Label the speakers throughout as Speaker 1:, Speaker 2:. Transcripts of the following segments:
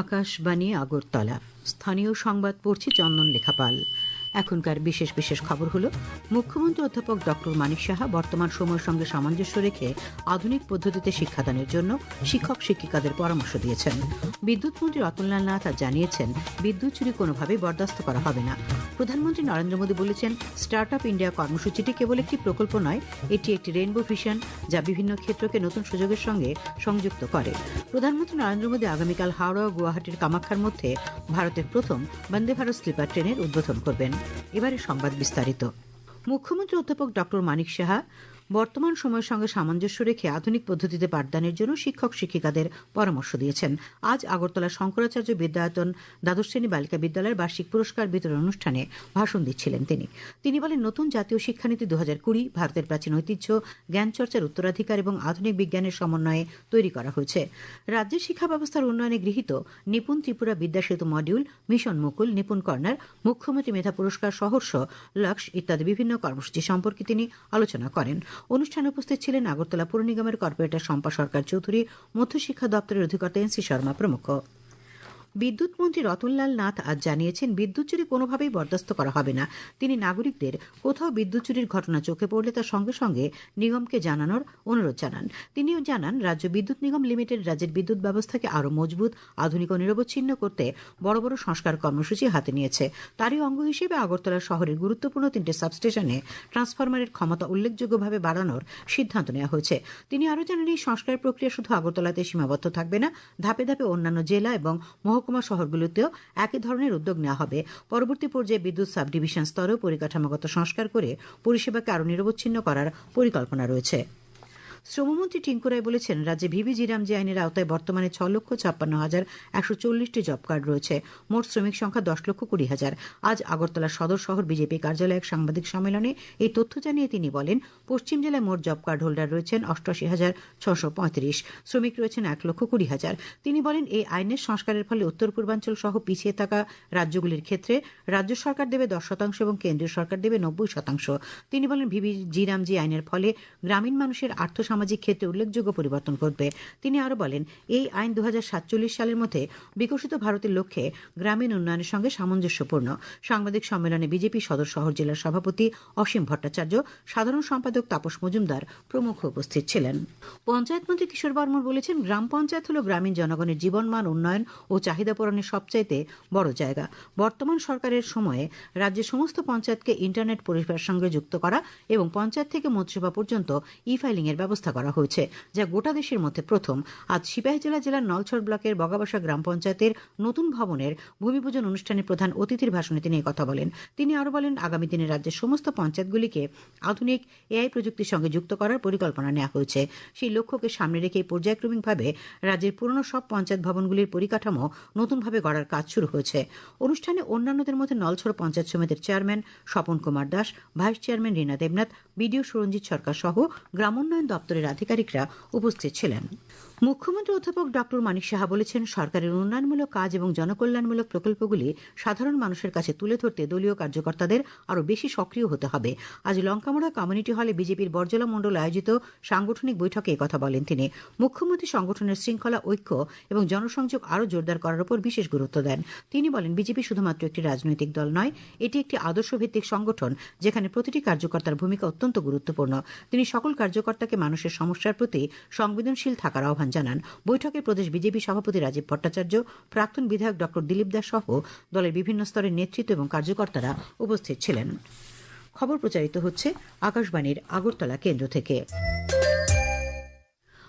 Speaker 1: আকাশবাণী আগরতলা। স্থানীয় সংবাদ পড়ছি চন্দন লেখাপাল। এখনকার বিশেষ বিশেষ খবর হলো, মুখ্যমন্ত্রী অধ্যাপক ডক্টর মানিক সাহা বর্তমান সময়ের সঙ্গে সামঞ্জস্য রেখে আধুনিক পদ্ধতিতে শিক্ষাদানের জন্য শিক্ষক শিক্ষিকাদের পরামর্শ দিয়েছেন। বিদ্যুৎ মন্ত্রী রতনলাল নাথ আজ জানিয়েছেন, বিদ্যুৎ চুরি কোনোভাবেই বরদাস্ত করা হবে না। প্রধানমন্ত্রী নরেন্দ্র মোদী বলেছেন, স্টার্ট আপ ইন্ডিয়া কর্মসূচিটি কেবল একটি প্রকল্প নয়, এটি একটি রেনবো ভিশন যা বিভিন্ন ক্ষেত্রকে নতুন সুযোগের সঙ্গে সংযুক্ত করে। প্রধানমন্ত্রী নরেন্দ্র মোদী আগামীকাল হাওড়া ও গুয়াহাটির কামাখ্যার মধ্যে ভারতের প্রথম বন্দে ভারত স্লিপার ট্রেনের উদ্বোধন করবেন। এবারে সংবাদ বিস্তারিত। মুখ্যমন্ত্রী অধ্যাপক ডক্টর মানিক সাহা বর্তমান সময়ের সঙ্গে সামঞ্জস্য রেখে আধুনিক পদ্ধতিতে পাঠদানের জন্য শিক্ষক শিক্ষিকাদের পরামর্শ দিয়েছেন। আজ আগরতলা শঙ্করাচার্য বিদ্যায়তন দ্বাদশ শ্রেণি বালিকা বিদ্যালয়ের বার্ষিক পুরস্কার বিতরণ অনুষ্ঠানে ভাষণ দিচ্ছিলেন তিনি। তিনি বলেন, নতুন জাতীয় শিক্ষানীতি দু কুড়ি, ভারতের প্রাচীন ঐতিহ্য জ্ঞানচর্চার উত্তরাধিকার এবং আধুনিক বিজ্ঞানের সমন্বয়ে তৈরি করা হয়েছে। রাজ্যের শিক্ষা ব্যবস্থার উন্নয়নে গৃহীত Nipun Tripura Vidyasetu module, mission Mukul, Nipun corner, মুখ্যমন্ত্রী মেধা পুরস্কার, সহর্ষ লক্ষ ইত্যাদি বিভিন্ন কর্মসূচি সম্পর্কে তিনি আলোচনা করেন। অনুষ্ঠানে উপস্থিত ছিলেন আগরতলা পৌর নিগমের কর্পোরেটর শম্পা সরকার চৌধুরী, মধ্যশিক্ষা দপ্তরের অধিকর্তা এন সি শর্মা প্রমুখ। বিদ্যুৎ মন্ত্রী রতনলাল নাথ আজ জানিয়েছেন, বিদ্যুৎ চুরি কোনোভাবেই বরদাস্ত করা হবে না। তিনি নাগরিকদের কোথাও বিদ্যুৎ চুরির ঘটনা চোখে পড়লে তার সঙ্গে সঙ্গে নিগমকে জানানোর অনুরোধ জানান। তিনিও জানান, রাজ্য বিদ্যুৎ নিগম লিমিটেড রাজ্যের বিদ্যুৎ ব্যবস্থাকে আরও মজবুত, আধুনিক ও নিরবচ্ছিন্ন করতে বড় বড় সংস্কার কর্মসূচি হাতে নিয়েছে। তারই অঙ্গ হিসেবে আগরতলা শহরের গুরুত্বপূর্ণ তিনটে সাবস্টেশনে ট্রান্সফরমারের ক্ষমতা উল্লেখযোগ্যভাবে বাড়ানোর সিদ্ধান্ত নেওয়া হয়েছে। তিনি আরও জানান, এই সংস্কার প্রক্রিয়া শুধু আগরতলাতে সীমাবদ্ধ থাকবে না, ধাপে ধাপে অন্যান্য জেলা এবং মহকুমা শহরগুলোতেও একই ধরনের উদ্যোগ নেওয়া হবে। পরবর্তী পর্যায়ে বিদ্যুৎ সাবডিভিশন স্তরেও পরিকাঠামোগত সংস্কার করে পরিষেবাকে আরও নিরবচ্ছিন্ন করার পরিকল্পনা রয়েছে। শ্রমমন্ত্রী টিঙ্কু রায় বলেছেন, রাজ্যে ভিভি জিরামজি আইনের আওতায় বর্তমানে ছ লক্ষ ছাপ্পান্ন হাজার একশো চল্লিশটি জব কার্ড রয়েছে, মোট শ্রমিক সংখ্যা দশ লক্ষ কুড়ি হাজার। আজ আগরতলা সদর শহর বিজেপি কার্যালয়ে এক সাংবাদিক সম্মেলনে এই তথ্য জানিয়ে তিনি বলেন, পশ্চিম জেলায় মোট জব কার্ড হোল্ডার রয়েছেন অষ্টআশি হাজার ছশো পঁয়ত্রিশ, শ্রমিক রয়েছেন এক লক্ষ কুড়ি হাজার। তিনি বলেন, এই আইনের সংস্কারের ফলে উত্তর পূর্বাঞ্চল সহ পিছিয়ে থাকা রাজ্যগুলির ক্ষেত্রে রাজ্য সরকার দেবে দশ শতাংশ এবং কেন্দ্রীয় সরকার দেবে নব্বই শতাংশ। তিনি বলেন, ভিভি জিরামজি আইনের ফলে গ্রামীণ মানুষের আর্থ সামাজিক ক্ষেত্রে উল্লেখযোগ্য পরিবর্তন ঘটবে। তিনি আরও বলেন, এই আইন দু হাজার সাতচল্লিশ সালের মধ্যে বিকশিত ভারতের লক্ষ্যে গ্রামীণ উন্নয়নের সঙ্গে সামঞ্জস্যপূর্ণ। সাংবাদিক সম্মেলনে বিজেপি সদর শহর জেলার সভাপতি অসীম ভট্টাচার্য, সাধারণ সম্পাদক তাপস মজুমদার প্রমুখ উপস্থিত ছিলেন। পঞ্চায়েত মন্ত্রী কিশোর বর্মন বলেছেন, গ্রাম পঞ্চায়েত হল গ্রামীণ জনগণের জীবনমান উন্নয়ন ও চাহিদা পূরণের সবচাইতে বড় জায়গা। বর্তমান সরকারের সময়ে রাজ্যের সমস্ত পঞ্চায়েতকে ইন্টারনেট পরিষেবার সঙ্গে যুক্ত করা এবং পঞ্চায়েত থেকে মন্ত্রিসভা পর্যন্ত ই ফাইলিং এর ব্যবস্থা করা হয়েছে, যা গোটা দেশের মধ্যে প্রথম। আজ সিপাহীজলা জেলার নলছড় ব্লকের বগাবাসা গ্রাম পঞ্চায়েতের নতুন ভবনের ভূমিপূজন অনুষ্ঠানে প্রধান অতিথির ভাষণে তিনি কথা বলেন। তিনি আরও বলেন, আগামী দিনে রাজ্যের সমস্ত পঞ্চায়েতগুলিকে আধুনিক এআই প্রযুক্তির সঙ্গে যুক্ত করার পরিকল্পনা নেওয়া হয়েছে। সেই লক্ষ্যকে সামনে রেখে পর্যায়ক্রমিকভাবে রাজ্যের পুরনো সব পঞ্চায়েত ভবনগুলির পরিকাঠামো নতুনভাবে গড়ার কাজ শুরু হয়েছে। অনুষ্ঠানে অন্যান্যদের মধ্যে নলছড় পঞ্চায়েত সমিতির chairman Swapan Kumar Das, vice chairman Rina Debnath BDO Suranjit Sarkar সহ গ্রামোন্নয়ন দপ্তরের আধিকারিকরা উপস্থিত ছিলেন। মুখ্যমন্ত্রী অধ্যাপক ডক্টর মানিক সাহা বলেছেন, সরকারের উন্নয়নমূলক কাজ এবং জনকল্যাণমূলক প্রকল্পগুলি সাধারণ মানুষের কাছে তুলে ধরতে দলীয় কার্যকর্তাদের আরও বেশি সক্রিয় হতে হবে। আজ লঙ্কামোড়া কমিউনিটি হলে বিজেপির বর্জলা মণ্ডল আয়োজিত সাংগঠনিক বৈঠকে কথা বলেন তিনি। মুখ্যমন্ত্রী সংগঠনের শৃঙ্খলা, ঐক্য এবং জনসংযোগ আরও জোরদার করার উপর বিশেষ গুরুত্ব দেন। তিনি বলেন, বিজেপি শুধুমাত্র একটি রাজনৈতিক দল নয়, এটি একটি আদর্শভিত্তিক সংগঠন যেখানে প্রতিটি কার্যকর্তার ভূমিকা অত্যন্ত গুরুত্বপূর্ণ। তিনি সকল কার্যকর্তাকে মানুষের সমস্যার প্রতি সংবেদনশীল থাকার আহ্বান জানান। বৈঠকে প্রদেশ বিজেপি সভাপতি রাজীব ভট্টাচার্য, প্রাক্তন বিধায়ক ড দিলীপ দাস সহ দলের বিভিন্ন স্তরের নেতৃত্ব এবং কার্যকর্তারা উপস্থিত ছিলেন। খবর প্রচারিত হচ্ছে আকাশবাণীর আগরতলা কেন্দ্র থেকে।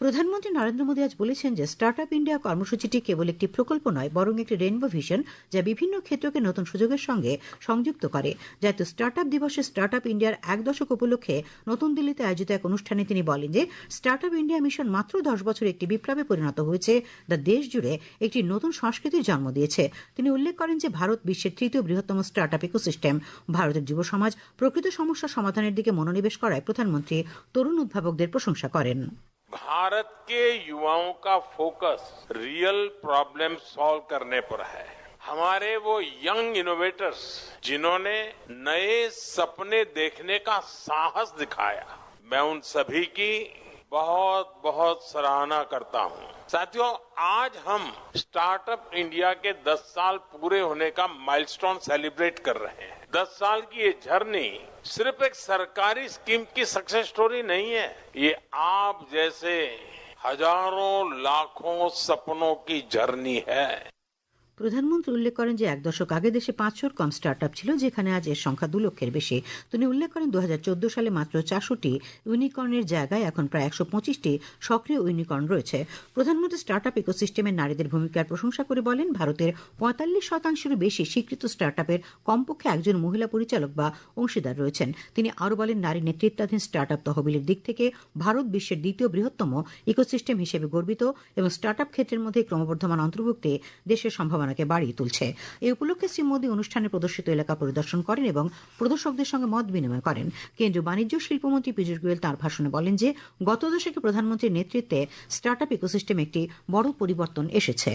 Speaker 1: প্রধানমন্ত্রী নরেন্দ্র মোদী আজ বলেছেন যে স্টার্ট আপ ইন্ডিয়া কর্মসূচিটি কেবল একটি প্রকল্প নয়, বরং একটি রেনবো ভিশন যা বিভিন্ন ক্ষেত্রকে নতুন সুযোগের সঙ্গে সংযুক্ত করে জাতীয় স্টার্ট আপ দিবসে স্টার্ট আপ ইন্ডিয়ার এক দশক উপলক্ষে নতুন দিল্লিতে আয়োজিত এক অনুষ্ঠানে তিনি বলেন যে স্টার্ট আপ ইন্ডিয়া মিশন মাত্র দশ বছর একটি বিপ্লবে পরিণত হয়েছে, যা দেশ জুড়ে একটি নতুন সংস্কৃতির জন্ম দিয়েছে। তিনি উল্লেখ করেন যে ভারত বিশ্বের তৃতীয় বৃহত্তম স্টার্ট আপ ইকোসিস্টেম। ভারতের যুব সমাজ প্রকৃত সমস্যা সমাধানের দিকে মনোনিবেশ করায় প্রধানমন্ত্রী তরুণ উদ্ভাবকদের প্রশংসা করেন।
Speaker 2: भारत के युवाओं का फोकस रियल प्रॉब्लम सॉल्व करने पर है। हमारे वो यंग इनोवेटर्स जिन्होंने नए सपने देखने का साहस दिखाया। मैं उन सभी की बहुत बहुत सराहना करता हूँ। साथियों, आज हम स्टार्टअप इंडिया के 10 साल पूरे होने का माइलस्टोन सेलिब्रेट कर रहे हैं। 10 साल की ये जर्नी सिर्फ़ एक सरकारी स्कीम की सक्सेस स्टोरी नहीं है। ये आप जैसे हज़ारों, लाखों सपनों की जर्नी है।
Speaker 1: প্রধানমন্ত্রী উল্লেখ করেন যে এক দশক আগে দেশে পাঁচশোর কম স্টার্ট ছিল, যেখানে আজ এর সংখ্যা দু লক্ষের বেশি। তিনি উল্লেখ করেন দু হাজার চোদ্দ সালে মাত্র চারশোটি ইউনিকর্নের জায়গায় এখন প্রায় একশো পঁচিশটি সক্রিয় ইউনিকর্ন রয়েছে। প্রধানমন্ত্রী স্টার্ট আপ ইকোসিস্টেমের নারীদের ভূমিকার প্রশংসা করে বলেন, ভারতের পঁয়তাল্লিশ শতাংশেরও বেশি স্বীকৃত স্টার্ট আপের কমপক্ষে একজন মহিলা পরিচালক বা অংশীদার রয়েছেন। তিনি আরও বলেন, নারী নেতৃত্বাধীন স্টার্ট আপ তহবিলের দিক থেকে ভারত বিশ্বের দ্বিতীয় বৃহত্তম ইকোসিস্টেম হিসেবে গর্বিত এবং স্টার্ট আপ ক্ষেত্রের মধ্যে ক্রমবর্ধমান অন্তর্ভুক্তি দেশের সম্ভাবনা সম্ভাবনাকে বাড়িয়ে তুলছে। এ উপলক্ষে শ্রী মোদী অনুষ্ঠানে প্রদর্শিত এলাকা পরিদর্শন করেন এবং প্রদর্শকদের সঙ্গে মত বিনিময় করেন। কেন্দ্রীয় বাণিজ্য, শিল্পমন্ত্রী পীযুষ গোয়েল তাঁর ভাষণে বলেন যে, গত দশকে প্রধানমন্ত্রীর নেতৃত্বে স্টার্ট আপ ইকোসিস্টেমে একটি বড় পরিবর্তন এসেছে।